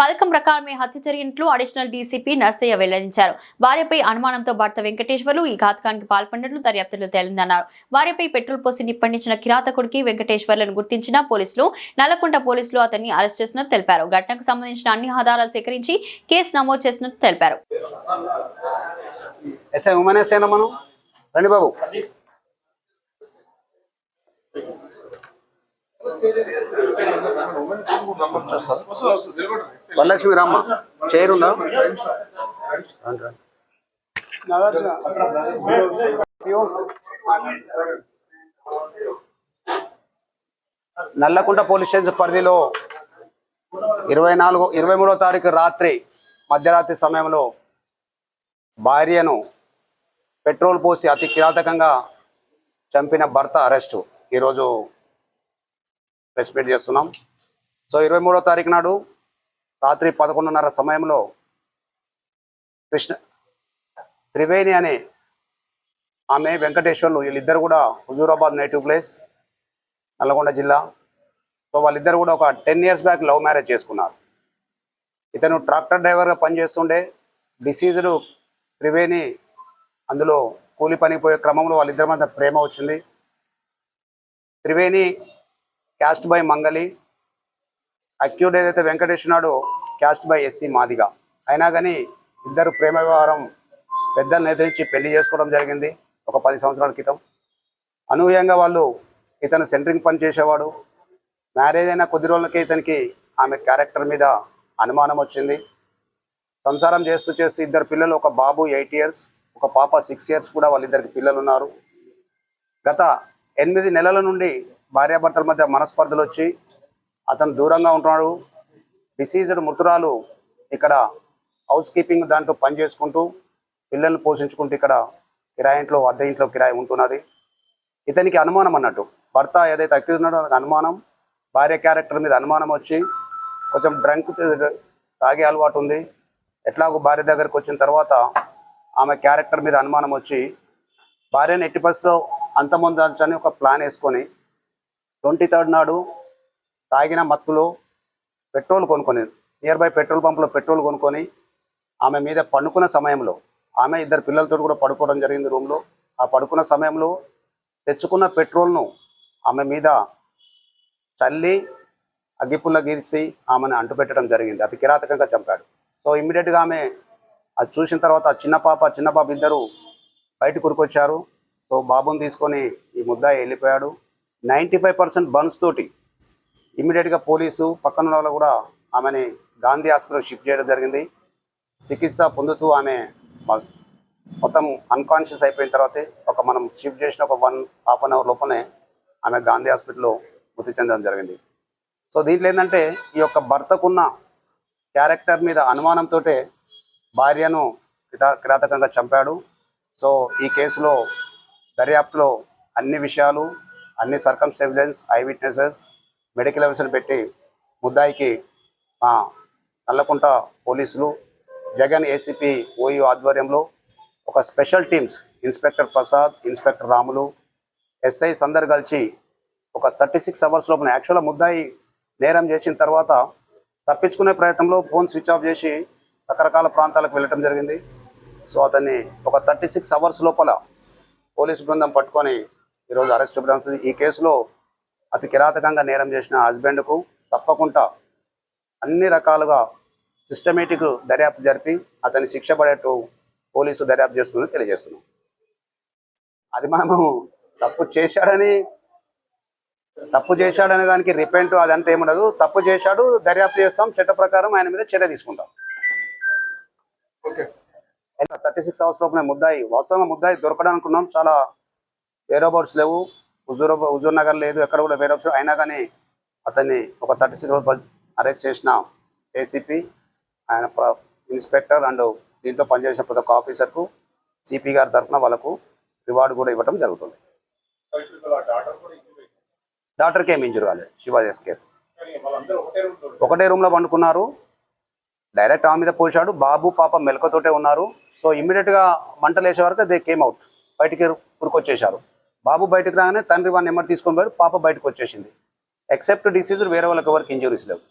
పథకం ప్రకారమే హత్య జరిగినట్లు అడిషనల్ డీసీపీ నర్సయ్య వెల్లడించారు. వారిపై అనుమానంతో భర్త వెంకటేశ్వర్లు ఈ ఘాతకానికి పాల్పడినట్లు దర్యాప్తులో తేలిందన్నారు. వారిపై పెట్రోల్ పోసి నిప్పండించిన కిరాతకుడికి వెంకటేశ్వర్లను గుర్తించిన పోలీసులు నల్లకుంట పోలీసులు అతన్ని అరెస్ట్ చేసినట్టు తెలిపారు. ఘటనకు సంబంధించిన అన్ని ఆధారాలు సేకరించి కేసు నమోదు చేసినట్టు తెలిపారు. ఎస్ఐ ఉమెన్ ఎస్ఐనా మనం? రండి బాబు. వరలక్ష్మి రామ్మ. చైర్ ఉందా? నల్లకుంట పోలీస్ స్టేషన్ పరిధిలో ఇరవై నాలుగు ఇరవై మూడో తారీఖు రాత్రి మధ్యరాత్రి సమయంలో భార్యను పెట్రోల్ పోసి అతి కిరాతకంగా చంపిన భర్త అరెస్టు. ఈరోజు ప్రెస్ మీట్ చేస్తున్నాం. సో ఇరవై మూడో తారీఖు నాడు రాత్రి పదకొండున్నర సమయంలో కృష్ణ త్రివేణి అనే ఆమె వెంకటేశ్వర్లు వీళ్ళిద్దరు కూడా హుజూరాబాద్ నేటివ్ ప్లేస్ నల్గొండ జిల్లా. సో వాళ్ళిద్దరు కూడా ఒక ten years back love marriage చేసుకున్నారు. ఇతను ట్రాక్టర్ డ్రైవర్గా పనిచేస్తుండే. డిసీజ్డ్ త్రివేణి అందులో కూలి పని పోయే క్రమంలో వాళ్ళిద్దరి మధ్య ప్రేమ వచ్చింది. Triveni caste by Mangali accused ఏదైతే నాడు క్యాస్ట్ బై ఎస్సీ మాదిగా. అయినా కానీ ఇద్దరు ప్రేమ వ్యవహారం పెద్దలను ఎదిరించి పెళ్ళి చేసుకోవడం జరిగింది ఒక పది సంవత్సరాల క్రితం. అనూహ్యంగా వాళ్ళు ఇతను సెంటరింగ్ పని చేసేవాడు. మ్యారేజ్ అయిన కొద్ది రోజులకే ఇతనికి ఆమె క్యారెక్టర్ మీద అనుమానం వచ్చింది. సంసారం చేస్తూ చేస్తూ ఇద్దరు పిల్లలు ఒక బాబు ఎయిట్ ఇయర్స్ ఒక పాప సిక్స్ ఇయర్స్ కూడా వాళ్ళిద్దరికి పిల్లలు ఉన్నారు గత ఎనిమిది నెలల నుండి భార్యాభర్తల మధ్య మనస్పర్ధలు వచ్చి అతను దూరంగా ఉంటున్నాడు. డిసీజ్డ్ మృతురాలు ఇక్కడ హౌస్ కీపింగ్ దాంట్లో పని చేసుకుంటూ పిల్లల్ని పోషించుకుంటూ ఇక్కడ కిరాయి ఇంట్లో అద్దె ఇంట్లో కిరాయి ఉంటున్నది. ఇతనికి అనుమానం అన్నట్టు. భర్త ఏదైతే అక్యూజ్ అతనికి అనుమానం. భార్య క్యారెక్టర్ మీద అనుమానం వచ్చి కొంచెం డ్రంక్ తాగే అలవాటు ఉంది. ఎట్లాగో భార్య దగ్గరకు వచ్చిన తర్వాత ఆమె క్యారెక్టర్ మీద అనుమానం వచ్చి భార్యను ఎట్టి పరిస్థితిలో అంతమొందని ఒక ప్లాన్ వేసుకొని ట్వంటీ థర్డ్ నాడు తాగిన మత్తులో పెట్రోల్ కొనుక్కొని నియర్ బై పెట్రోల్ పంపులో పెట్రోల్ కొనుక్కొని ఆమె మీద పండుకున్న సమయంలో ఆమె ఇద్దరు పిల్లలతో కూడా పడుకోవడం జరిగింది రూమ్లో. ఆ పడుకున్న సమయంలో తెచ్చుకున్న పెట్రోల్ను ఆమె మీద చల్లి అగ్గిపుల్ల గీర్చి ఆమెను అంటుపెట్టడం జరిగింది. అతి కిరాతకంగా చంపాడు. సో ఇమ్మీడియట్గా ఆమె అది చూసిన తర్వాత చిన్న పాప చిన్న పాప ఇద్దరు బయట కురుకొచ్చారు సో బాబుని తీసుకొని ఈ ముద్దాయి వెళ్ళిపోయాడు. నైంటీ ఫైవ్ పర్సెంట్ బన్స్ తోటి ఇమీడియట్గా పోలీసు పక్కన ఉన్న వాళ్ళు కూడా ఆమెని గాంధీ హాస్పిటల్ షిఫ్ట్ చేయడం జరిగింది. చికిత్స పొందుతూ ఆమె మొత్తం అన్కాన్షియస్ అయిపోయిన తర్వాతే ఒక మనం షిఫ్ట్ చేసిన ఒక వన్ హాఫ్ అన్ అవర్ లోపలనే ఆమె గాంధీ హాస్పిటల్లో మృతి చెందడం జరిగింది. సో దీంట్లో ఏంటంటే ఈ యొక్క భర్తకున్న క్యారెక్టర్ మీద అనుమానంతో భార్యను కిరా కిరాతకంగా చంపాడు. సో ఈ కేసులో దర్యాప్తులో అన్ని విషయాలు అన్ని circumstances eye witnesses medical evidence పెట్టి ముద్దాయికి మా నల్లకుంట పోలీసులు జగన్ ఏసీపీ ఓయూ ఆధ్వర్యంలో ఒక special teams inspector Prasad inspector Ramulu SIs అందరు కలిసి ఒక థర్టీ సిక్స్ అవర్స్ లోపల యాక్చువల్గా ముద్దాయి నేరం చేసిన తర్వాత తప్పించుకునే ప్రయత్నంలో ఫోన్ స్విచ్ ఆఫ్ చేసి రకరకాల ప్రాంతాలకు వెళ్ళటం జరిగింది. సో అతన్ని ఒక థర్టీ సిక్స్ అవర్స్ లోపల పోలీసు బృందం పట్టుకొని ఈరోజు అరెస్ట్ చూపడం ఈ కేసులో అతి కిరాతకంగా నేరం చేసిన హస్బెండ్కు తప్పకుండా అన్ని రకాలుగా సిస్టమేటిక్ దర్యాప్తు జరిపి అతని శిక్ష పడేట్టు పోలీసు దర్యాప్తు చేస్తుందని తెలియజేస్తున్నాం. అది మనము తప్పు చేశాడని తప్పు చేశాడనే దానికి రిపెంట్ అదంతా ఏముండదు. తప్పు చేశాడు దర్యాప్తు చేస్తాం చట్ట ప్రకారం ఆయన మీద చర్య తీసుకుంటాం. థర్టీ సిక్స్ అవర్స్ లోపల ముద్దాయి వాస్తవంగా ముద్దాయి దొరకడం అనుకున్నాం చాలా వేరే బోర్డ్స్ లేవు. హుజూర్ హుజూర్ నగర్ లేదు ఎక్కడ కూడా వేరే option. అయినా కానీ అతన్ని ఒక థర్టీ సిక్స్ అరెస్ట్ చేసిన. ఏసీపీ ఆయన ఇన్స్పెక్టర్ అండ్ దీంట్లో పనిచేసిన ప్రతి ఒక్క ఆఫీసర్కు సిపి గారి తరఫున వాళ్ళకు రివార్డు కూడా ఇవ్వడం జరుగుతుంది. డాక్టర్కి ఏమి ఇంజురీ కాలేదు శివాజీ ఎస్కేప్. ఒకటే రూమ్లో పండుకున్నారు. డైరెక్ట్ ఆమె మీద పోసాడు బాబు పాప మెలకతోటే ఉన్నారు. సో ఇమ్మీడియట్గా మంటలు వేసే వరకు దే కేమ్ అవుట్ బయటికి ఉరుకొచ్చేశారు. బాబు బయటకు రాగానే తండ్రి వాడిని నెంబర్ తీసుకొని పోయాడు పాప బయటకు వచ్చేసింది. ఎక్సెప్ట్ డిసీజ్ వేరే వాళ్ళకి ఎవరికి ఇంజురీస్ లేవు.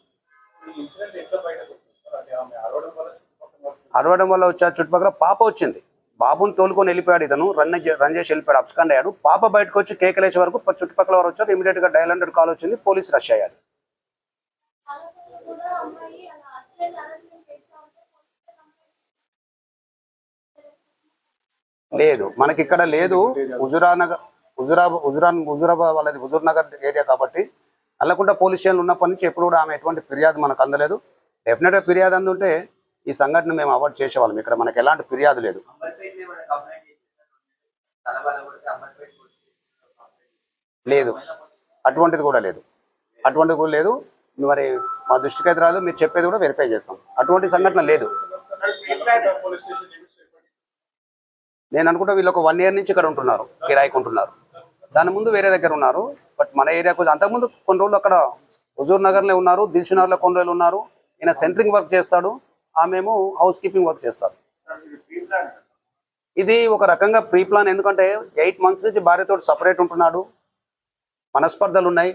అరవడం వల్ల వచ్చే చుట్టుపక్కల పాప వచ్చింది. బాబుని తోలుకొని వెళ్ళిపోయాడు ఇతను రన్ రన్ చేసి వెళ్ళిపోయాడు అబ్స్కాండ్ అయ్యాడు పాప బయటకు వచ్చి కేకలేసే వరకు చుట్టుపక్కల వారు వచ్చారు ఇమీడియట్గా డైల్ హండ్రెడ్ కాల్ వచ్చింది పోలీస్ రష్ అయ్యారు. లేదు మనకి ఇక్కడ లేదు హుజురానగర్ హుజురాబాద్ హుజురాన్ హుజురాబాద్ వాళ్ళది హుజూర్నగర్ ఏరియా కాబట్టి అల్లకుంట పోలీస్ స్టేషన్ ఉన్నప్పటి నుంచి ఎప్పుడు కూడా ఆమె ఎటువంటి ఫిర్యాదు మనకు అందలేదు. డెఫినెట్గా ఫిర్యాదు అందుంటే ఈ సంఘటన మేము అవాయిడ్ చేసేవాళ్ళం. ఇక్కడ మనకు ఎలాంటి ఫిర్యాదు లేదు. లేదు. అటువంటిది కూడా లేదు. అటువంటిది కూడా లేదు. మరి మా దృష్టికి అయితే మీరు చెప్పేది కూడా వెరిఫై చేస్తాం. అటువంటి సంఘటన లేదు. నేను అనుకుంటా వీళ్ళు ఒక వన్ ఇయర్ నుంచి ఇక్కడ ఉంటున్నారు. కిరాయికి ఉంటున్నారు. దాని ముందు వేరే దగ్గర ఉన్నారు. బట్ మన ఏరియాకు అంతకుముందు కొన్ని రోజులు అక్కడ హుజూర్ నగర్లో ఉన్నారు దిల్షు నగర్లో కొన్ని రోజులు ఉన్నారు. ఈయన సెంటరింగ్ వర్క్ చేస్తాడు. ఆమెమో హౌస్ కీపింగ్ వర్క్ చేస్తారు ఇది ఒక రకంగా ప్రీ ప్లాన్ ఎందుకంటే ఎయిట్ మంత్స్ నుంచి భార్యతో సపరేట్ ఉంటున్నాడు. మనస్పర్ధలు ఉన్నాయి.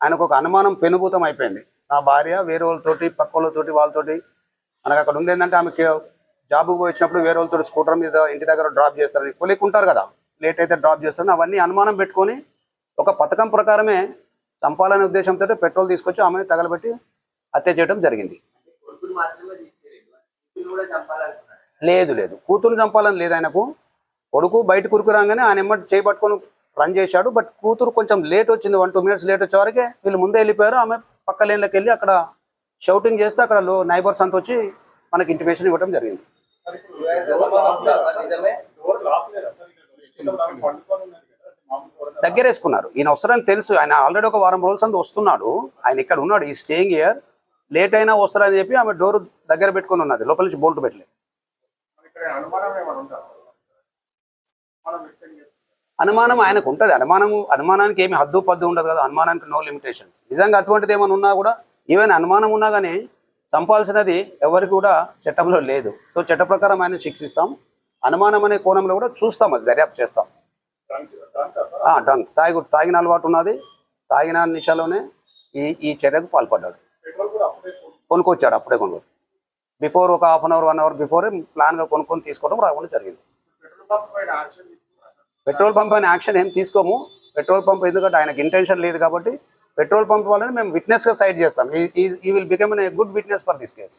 ఆయనకు ఒక అనుమానం పెనుభూతం అయిపోయింది. నా భార్య వేరే వాళ్ళతోటి పక్క వాళ్ళతోటి వాళ్ళతోటి. మనకు అక్కడ ఉంది ఏంటంటే ఆమెకి జాబ్కి పోయి వచ్చినప్పుడు వేరే వాళ్ళతో స్కూటర్ మీద ఇంటి దగ్గర డ్రాప్ చేస్తారని. కొలిక్ ఉంటారు కదా. లేట్ అయితే డ్రాప్ చేస్తారని అవన్నీ అనుమానం పెట్టుకొని ఒక పథకం ప్రకారమే చంపాలనే ఉద్దేశంతో పెట్రోల్ తీసుకొచ్చి ఆమెను తగలబెట్టి హత్య చేయడం జరిగింది. లేదు లేదు. కూతురు చంపాలని లేదు ఆయనకు. కొడుకు బయట కురుకు రాగానే ఆయన ఎమ్మటి చేపట్టుకొని రన్ చేశాడు. బట్ కూతురు కొంచెం లేట్ వచ్చింది. వన్ టూ మినిట్స్ లేట్ వచ్చే వరకే వీళ్ళు ముందే వెళ్ళిపోయారు. ఆమె పక్క లేన్లోకి వెళ్ళి అక్కడ షౌటింగ్ చేస్తే అక్కడ లో నైబర్స్ అంతా వచ్చి మనకి ఇంటిమేషన్ ఇవ్వడం జరిగింది. దగ్గర వేసుకున్నారు ఈయన వస్తారని తెలుసు. ఆయన ఆల్రెడీ ఒక వారం రోజుల సంది వస్తున్నాడు. ఆయన ఇక్కడ ఉన్నాడు. ఈ స్టేయింగ్ ఇయర్ లేట్ అయినా వస్తారని చెప్పి ఆమె డోర్ దగ్గర పెట్టుకొని ఉన్నది. లోపల నుంచి బోల్ట్ పెట్టలేదు అనుమానం ఆయనకు ఉంటుంది. అనుమానం అనుమానానికి ఏమి హద్దు పద్దు ఉండదు కదా. అనుమానానికి నో లిమిటేషన్స్ నిజంగా అటువంటిది ఏమైనా ఉన్నా కూడా ఈవెన్ అనుమానం ఉన్నా కానీ చంపాల్సినది ఎవరికి కూడా చట్టంలో లేదు. సో చట్ట ప్రకారం ఆయన శిక్షిస్తాం. అనుమానం అనే కోణంలో కూడా చూస్తాం అది దర్యాప్తు చేస్తాం. ఆ, డంక్ తాగి తాగిన అలవాటు ఉన్నది. తాగిన నిషాలోనే ఈ ఈ చర్యకు పాల్పడ్డాడు. కొనుక్కొచ్చాడు అప్పుడే కొనుక్కొచ్చాడు. బిఫోర్ ఒక half an hour one hour before ప్లాన్గా కొనుక్కొని తీసుకోవడం రాకుండా జరిగింది. పెట్రోల్ పంప్ అయిన యాక్షన్ ఏం తీసుకోము. పెట్రోల్ పంప్ ఎందుకంటే ఆయనకు ఇంటెన్షన్ లేదు కాబట్టి పెట్రోల్ పంప్ వాళ్ళని మేము విట్నెస్గా సైడ్ చేస్తాం. He will become a good witness for this case.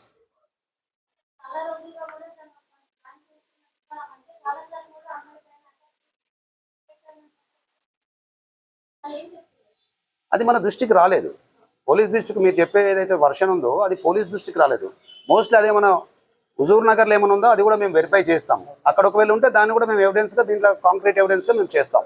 అది మన దృష్టికి రాలేదు. పోలీస్ దృష్టికి మీరు చెప్పే ఏదైతే వర్షన్ ఉందో అది పోలీస్ దృష్టికి రాలేదు. మోస్ట్లీ అదే మన హుజూర్ నగర్లో ఏమైనా ఉందో అది కూడా మేము వెరిఫై చేస్తాం. అక్కడ ఒకవేళ ఉంటే దాన్ని కూడా మేము ఎవిడెన్స్గా దీంట్లో కాంక్రీట్ ఎవిడెన్స్గా మేము చేస్తాం.